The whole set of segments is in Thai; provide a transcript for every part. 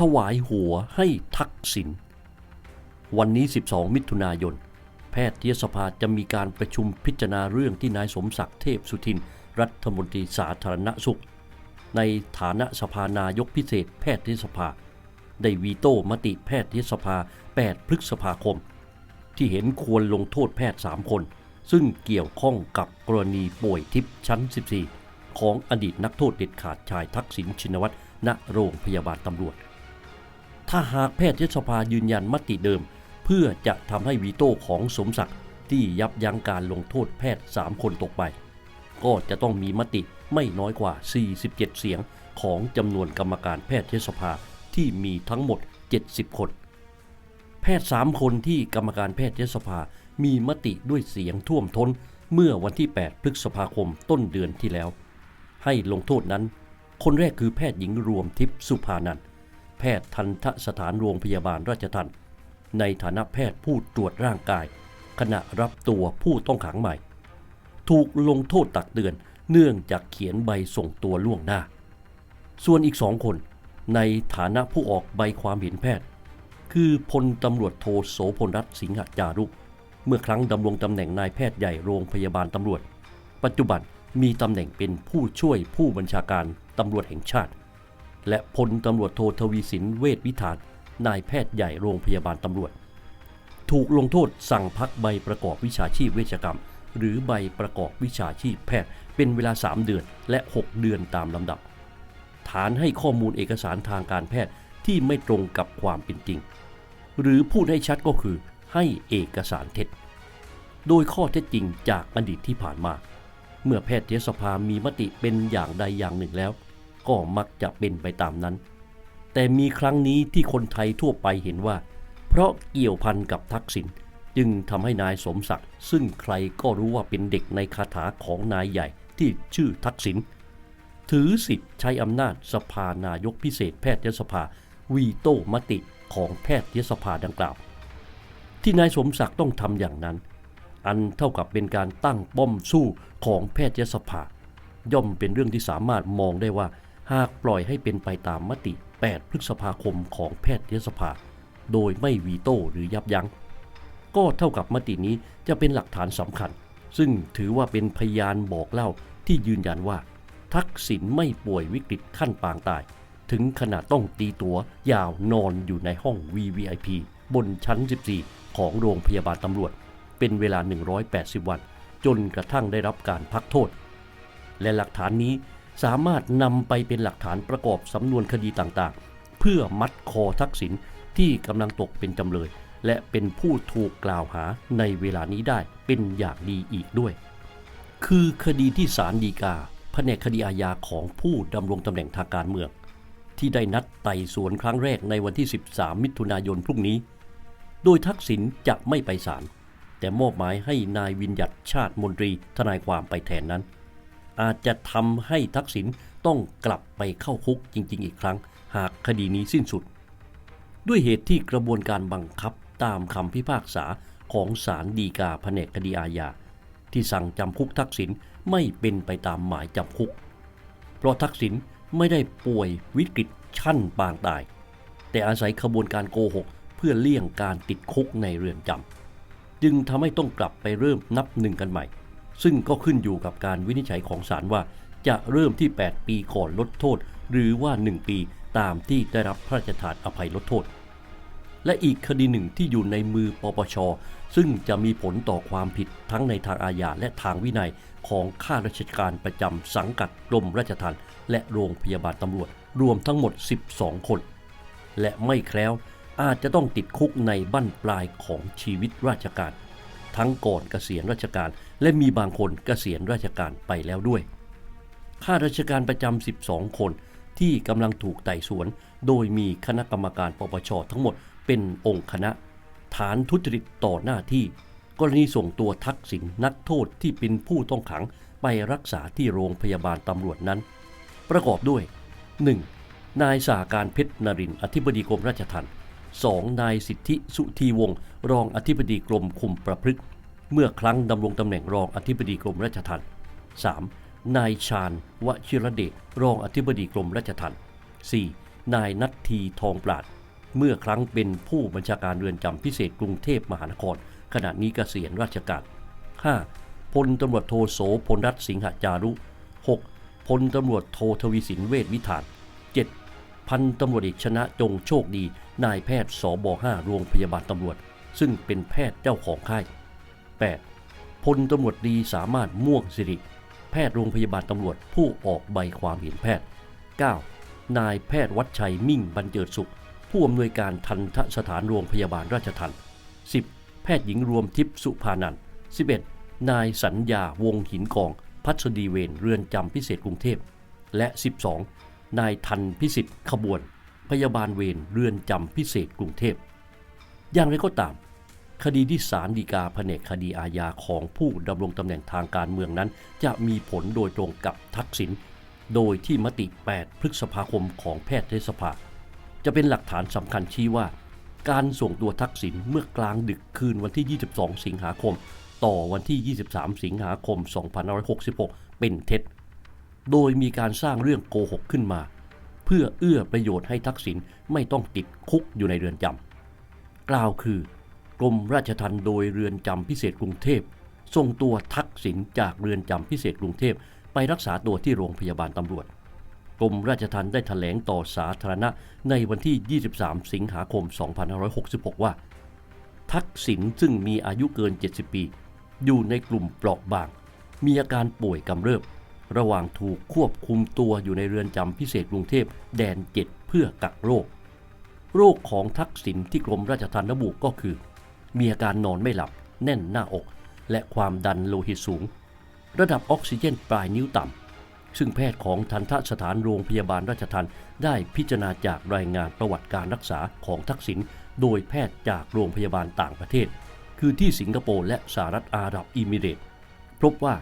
ถวายหัวให้ทักษิณวันนี้ 12 มิถุนายน แพทยสภาจะมีการประชุมพิจารณาเรื่องที่นายสมศักดิ์เทพสุทิน รัฐมนตรีสาธารณสุข ในฐานะสภานายกพิเศษแพทยสภา ได้วีโต้มติแพทยสภา 8 พฤษภาคม ที่เห็นควรลงโทษแพทย์ 3 คน ซึ่งเกี่ยวข้องกับกรณีป่วยทิพย์ชั้น 14 ของอดีตนักโทษเด็ดขาดชายทักษิณชินวัตรณโรงพยาบาลตำรวจ ถ้าหากแพทยสภายืนยันมติเดิม เพื่อจะทำให้วีโต้ของสมศักดิ์ที่ยับยั้งการลงโทษแพทย์ 3 คนตกไป ก็จะต้องมีมติไม่น้อยกว่า 47 เสียงของจำนวนกรรมการแพทยสภาที่มีทั้งหมด 70 คน แพทย์ 3 คนที่กรรมการแพทยสภามีมติด้วยเสียงท่วมท้นเมื่อวันที่ 8 พฤษภาคมต้นเดือนที่แล้ว ให้ลงโทษนั้น คนแรกคือแพทย์หญิงรวมทิพย์สุภานันท์ พทย์ทันทสถานโรงพยาบาลราชทันในฐานะแพทย์ผู้ตรวจร่างกาย ขณะรับตัวผู้ต้องขังใหม่ ถูกลงโทษตักเตือนเนื่องจากเขียนใบส่งตัวล่วงหน้า ส่วนอีกสองคน ในฐานะผู้ออกใบความเห็นแพทย์ คือพลตำรวจโทโสพลรัตน์สิงหจารุเมื่อครั้งดำรงตำแหน่งนายแพทย์ใหญ่โรงพยาบาลตำรวจ ปัจจุบันมีตำแหน่งเป็นผู้ช่วยผู้บัญชาการตำรวจแห่งชาติ และพลตำรวจโททวีสินเวชวิธานนายแพทย์ใหญ่โรงพยาบาลตำรวจ ถูกลงโทษสั่งพักใบประกอบวิชาชีพเวชกรรม หรือใบประกอบวิชาชีพแพทย์ เป็นเวลา 3 เดือนและ 6 เดือนตามลำดับ ฐานให้ข้อมูลเอกสารทางการแพทย์ที่ไม่ตรงกับความเป็นจริง หรือพูดให้ชัดก็คือให้เอกสารเท็จ โดยข้อเท็จจริงจากอดีตที่ผ่านมา เมื่อแพทยสภามีมติเป็นอย่างใดอย่างหนึ่งแล้ว ก็มักจะเป็นไปตามนั้น แต่มีครั้งนี้ที่คนไทยทั่วไปเห็นว่า เพราะเกี่ยวพันกับทักษิณจึงทำให้นายสมศักดิ์ซึ่งใครก็รู้ว่าเป็นเด็กในคาถาของนายใหญ่ที่ชื่อทักษิณถือสิทธิ์ใช้อำนาจสภานายกพิเศษแพทยสภา วีโต้มติของแพทยสภาดังกล่าว ที่นายสมศักดิ์ต้องทำอย่างนั้น อันเท่ากับเป็นการตั้งป้อมสู้ของแพทยสภา ย่อมเป็นเรื่องที่สามารถมองได้ว่า หากปล่อยให้เป็นไปตามมติ 8 พฤษภาคมของแพทยสภา โดยไม่วีโต้หรือยับยัง้ง ก็เท่ากับมตินี้จะเป็นหลักฐานสำคัญ ซึ่งถือว่าเป็นพยานบอกเล่าที่ยืนยันว่า ทักษิณไม่ป่วยวิกฤตขั้นปางตาย ถึงขนาดต้องตีตัวยาวนอนอยู่ในห้อง VVIP บนชั้น 14 ของโรงพยาบาลตำรวจ เป็นเวลา 180 วัน จนกระทั่งได้รับการพักโทษ และหลักฐานนี้ สามารถนำไปเป็นหลักฐานประกอบสำนวนคดีต่างๆ เพื่อมัดคอทักษิณที่กำลังตกเป็นจำเลย และเป็นผู้ถูกกล่าวหาในเวลานี้ได้เป็นอย่างดีอีกด้วย คือคดีที่ศาลฎีกาแผนกคดีอาญาของผู้ดำรงตำแหน่งทางการเมือง ที่ได้นัดไต่สวนครั้งแรกในวันที่ 13 มิถุนายนพรุ่งนี้ โดยทักษิณจะไม่ไปศาลแต่มอบหมายให้นายวินยัตชาติมนตรีทนายความไปแทนนั้น อาจจะทำให้ทักษิณต้องกลับไปเข้าคุกจริง ๆ อีกครั้ง หากคดีนี้สิ้นสุด ด้วยเหตุที่กระบวนการบังคับตามคำพิพากษาของศาลฎีกาแผนกคดีอาญาที่สั่งจำคุกทักษิณไม่เป็นไปตามหมายจำคุก เพราะทักษิณไม่ได้ป่วยวิกฤตชั้นปางตาย แต่อาศัยขบวนการโกหกเพื่อเลี่ยงการติดคุกในเรือนจำจึงทำให้ต้องกลับไปเริ่มนับหนึ่งกันใหม่ ซึ่งก็ขึ้นอยู่กับการวินิจฉัยของศาลว่า จะเริ่มที่ 8 ปีก่อนลดโทษ หรือว่า 1 ปีตามที่ได้รับพระราชทานอภัยลดโทษ และอีกคดีหนึ่งที่อยู่ในมือปปช ซึ่งจะมีผลต่อความผิดทั้งในทางอาญาและทางวินัยของข้าราชการประจำสังกัดกรมราชทัณฑ์และโรงพยาบาลตำรวจ รวมทั้งหมด 12 คน และไม่แคล้วอาจจะต้องติดคุกในบั้นปลายของชีวิตราชการ ทั้งก่อนเกษียณราชการ และมีบางคนเกษียณราชการไปแล้วด้วย ข้าราชการประจำ 12 คนที่กำลังถูกไต่สวน โดยมีคณะกรรมการปปชทั้งหมดเป็นองค์คณะ ฐานทุจริตต่อหน้าที่ กรณีส่งตัวทักษิณนักโทษที่เป็นผู้ต้องขังไปรักษาที่โรงพยาบาลตำรวจนั้น ประกอบด้วย 1. นายสาการเพชรนรินทร์อธิบดีกรมราชทัณฑ์ 2. นายสิทธิสุธีวงศ์รองอธิบดีกรมคุมประพฤกษ์ เมื่อครั้งดำรงตำแหน่งรองอธิบดีกรมราชทัณฑ์ 3. นายชาญวชิรเดชรองอธิบดีกรมราชทัณฑ์ 4. นายนัททีทองปราด เมื่อครั้งเป็นผู้บัญชาการเรือนจำพิเศษกรุงเทพมหานคร ขณะนี้เกษียณราชการ 5. พลตำรวจโทโสพลรัตสิงหจารุ 6. พลตำรวจโททวีสินเวชวิธาน 7. พันตำรวจเอกชนะจงโชคดี นายแพทย์สบ5โรงพยาบาลตำรวจ ซึ่งเป็นแพทย์เจ้าของค่าย 8. พลตำรวจดีสามารถม่วงสิริ แพทย์โรงพยาบาลตำรวจผู้ออกใบความเห็นแพทย์ 9. นายแพทย์วัดชัยมิ่งบรรเจิดสุข ผู้อำนวยการทันทสถานโรงพยาบาลราชทัณฑ์ 10. แพทย์หญิงรวมทิพย์สุภานันท์ 11. นายสัญญาวงหินกอง พัสดีเวรเรือนจำพิเศษกรุงเทพ และ 12. นายทันพิสิทธิ์ขบวน พยาบาลเวรเรือนจำพิเศษกรุงเทพ อย่างไรก็ตาม คดีที่ศาลฎีกาแผนกคดีอาญาของผู้ดำรงตำแหน่งทางการเมืองนั้น จะมีผลโดยตรงกับทักษิณโดยที่มติ 8 พฤษภาคมของแพทยสภา จะเป็นหลักฐานสำคัญชี้ว่า การส่งตัวทักษิณเมื่อกลางดึกคืนวันที่ 22 สิงหาคม ต่อวันที่ 23 สิงหาคม 2566 เป็นเท็จ โดยมีการสร้างเรื่องโกหกขึ้นมา เพื่อเอื้อประโยชน์ให้ทักษิณไม่ต้องติดคุกอยู่ในเรือนจำกล่าวคือ รมราชทัณฑ์โดยเรือนจำพิเศษกรุงเทพส่งตัวทักษิณจากเรือนจำพิเศษกรุงเทพไปรักษาตัวที่โรงพยาบาลตำรวจ กรมราชทัณฑ์ได้ถแถลงต่อสาธารณะในวันที่ 23 สิงหาคม 2566 ว่า ทักษิณซึ่งมีอายุเกิน 70 ปี อยู่ในกลุ่มเปราะบาง มีอาการป่วยกำเริบ ระหว่างถูกควบคุมตัวอยู่ในเรือนจำพิเศษกรุงเทพแดนเจ็ดเพื่อกักโรค โรคของทักษิณที่กรมราชทัณฑ์ระบุก็คือ มีอาการนอนไม่หลับ แน่นหน้าอก และความดันโลหิตสูง ระดับออกซิเจนปลายนิ้วต่ำ ซึ่งแพทย์ของทันทสถานโรงพยาบาลราชทัณฑ์ได้พิจารณาจากรายงานประวัติการรักษาของทักษิณโดยแพทย์จากโรงพยาบาลต่างประเทศ คือที่สิงคโปร์และสหรัฐอาหรับอิมิเรตส์พบว่า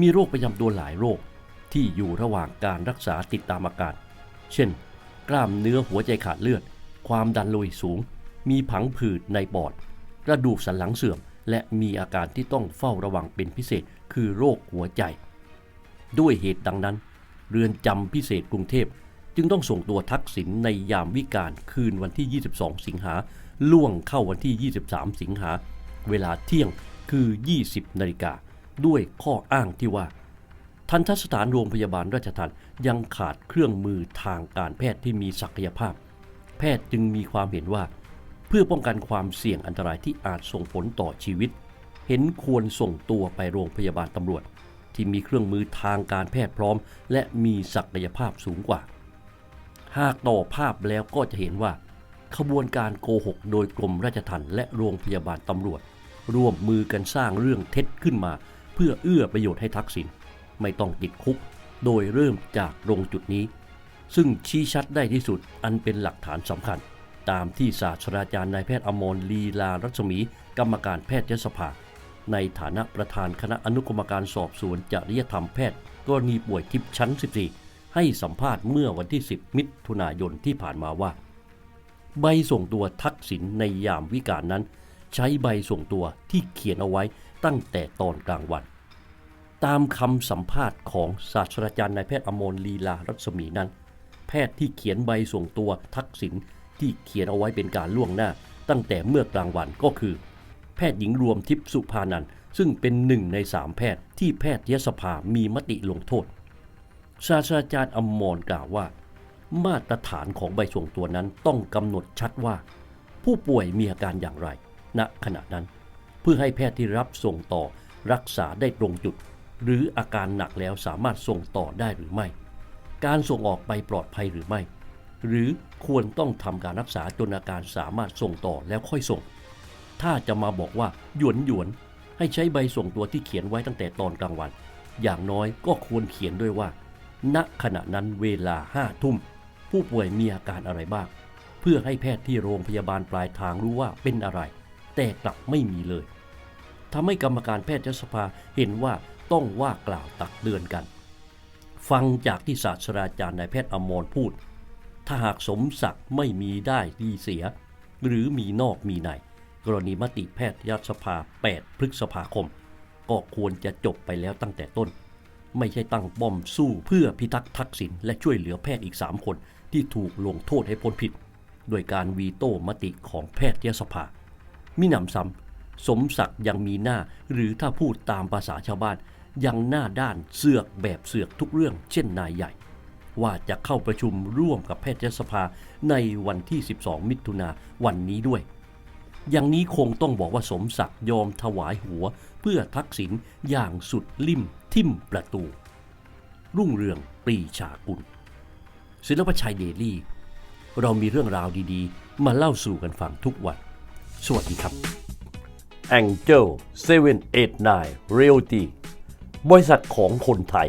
มีโรคประจำตัวหลายโรคที่อยู่ระหว่างการรักษาติดตามอาการ เช่น กล้ามเนื้อหัวใจขาดเลือด ความดันโลหิตสูง มีผังผืดในปอด กระดูกสันหลังเสื่อม และมีอาการที่ต้องเฝ้าระวังเป็นพิเศษคือโรคหัวใจ ด้วยเหตุดังนั้น เรือนจำพิเศษกรุงเทพ จึงต้องส่งตัวทักษิณในยามวิกาลคืนวันที่ 22 สิงหาล่วงเข้าวันที่ 23 สิงหา เวลาเที่ยงคือ 20 นาฬิกา ด้วยข้ออ้างที่ว่า ทันทสถานโรงพยาบาลราชทัณฑ์ยังขาดเครื่องมือทางการแพทย์ที่มีศักยภาพ แพทย์จึงมีความเห็นว่า เพื่อป้องกันความเสี่ยงอันตรายที่อาจส่งผลต่อชีวิต เห็นควรส่งตัวไปโรงพยาบาลตำรวจ ที่มีเครื่องมือทางการแพทย์พร้อม และมีศักยภาพสูงกว่า หากต่อภาพแล้วก็จะเห็นว่า ขบวนการโกหกโดยกรมราชทัณฑ์และโรงพยาบาลตำรวจ ร่วมมือกันสร้างเรื่องเท็จขึ้นมา เพื่อเอื้อประโยชน์ให้ทักษิณไม่ต้องติดคุก โดยเริ่มจากตรงจุดนี้ ซึ่งชี้ชัดได้ที่สุดอันเป็นหลักฐานสำคัญ ตามที่ศาสตราจารย์นายแพทย์อมรลีลารัศมี กรรมการแพทยสภา ในฐานะประธานคณะอนุกรรมการสอบสวนจริยธรรมแพทย์กรณีป่วยทิพย์ชั้น 14 ให้สัมภาษณ์เมื่อวันที่ 10 มิถุนายนที่ผ่านมาว่า ใบส่งตัวทักษิณในยามวิกาลนั้น ใช้ใบส่งตัวที่เขียนเอาไว้ตั้งแต่ตอนกลางวัน ตามคำสัมภาษณ์ของศาสตราจารย์นายแพทย์อมรลีลารัศมีนั้น แพทย์ที่เขียนใบส่งตัวทักษิณ ที่เขียนเอาไว้เป็นการล่วงหน้า ตั้งแต่เมื่อกลางวันก็คือ แพทย์หญิงรวมทิพย์สุภานันท์ซึ่งเป็นหนึ่งในสามแพทย์ที่แพทยสภามีมติลงโทษ ศาสตราจารย์อมรกล่าวว่า มาตรฐานของใบส่งตัวนั้นต้องกำหนดชัดว่า ผู้ป่วยมีอาการอย่างไร ณขณะนั้น เพื่อให้แพทย์ที่รับส่งต่อรักษาได้ตรงจุด หรืออาการหนักแล้วสามารถส่งต่อได้หรือไม่ การส่งออกไปปลอดภัยหรือไม่ หรือ ควรต้องทำการรักษาจนอาการสามารถส่งต่อแล้วค่อยส่ง ถ้าจะมาบอกว่าหยวนหยวนให้ใช้ใบส่งตัวที่เขียนไว้ตั้งแต่ตอนกลางวัน อย่างน้อยก็ควรเขียนด้วยว่า ณขณะนั้นเวลาห้าทุ่ม ผู้ป่วยมีอาการอะไรบ้าง เพื่อให้แพทย์ที่โรงพยาบาลปลายทางรู้ว่าเป็นอะไร แต่กลับไม่มีเลยทำให้กรรมการแพทยสภาเห็นว่าต้องว่ากล่าวตักเตือนกัน ฟังจากที่ศาสตราจารย์นายแพทย์อมรพูด ถ้าหากสมศักดิ์ไม่มีได้ดีเสีย หรือมีนอกมีในกรณีมติแพทยสภา 8 พฤษภาคม ก็ควรจะจบไปแล้วตั้งแต่ต้น ไม่ใช่ตั้งป้อมสู้เพื่อพิทักษ์ทักษิณและช่วยเหลือแพทย์อีก 3 คนที่ถูกลงโทษให้พ้นผิด โดยการวีโต้มติของแพทยสภา มิหนำซ้ำสมศักดิ์ยังมีหน้าหรือถ้าพูดตามภาษาชาวบ้านยังหน้าด้านเสือกแบบเสือกทุกเรื่อง เช่นนายใหญ่ ว่าจะเข้าประชุมร่วมกับแพทยสภาในวันที่ 12 มิถุนาวันนี้ด้วย อย่างนี้คงต้องบอกว่าสมศักดิ์ยอมถวายหัว เพื่อทักษิณอย่างสุดลิ่มทิ่มประตู รุ่งเรืองปรีชากุลศิลปชัยเดลี่ เรามีเรื่องราวดีๆ มาเล่าสู่กันฟังทุกวัน สวัสดีครับ Angel 789 Realty บริษัทของคนไทย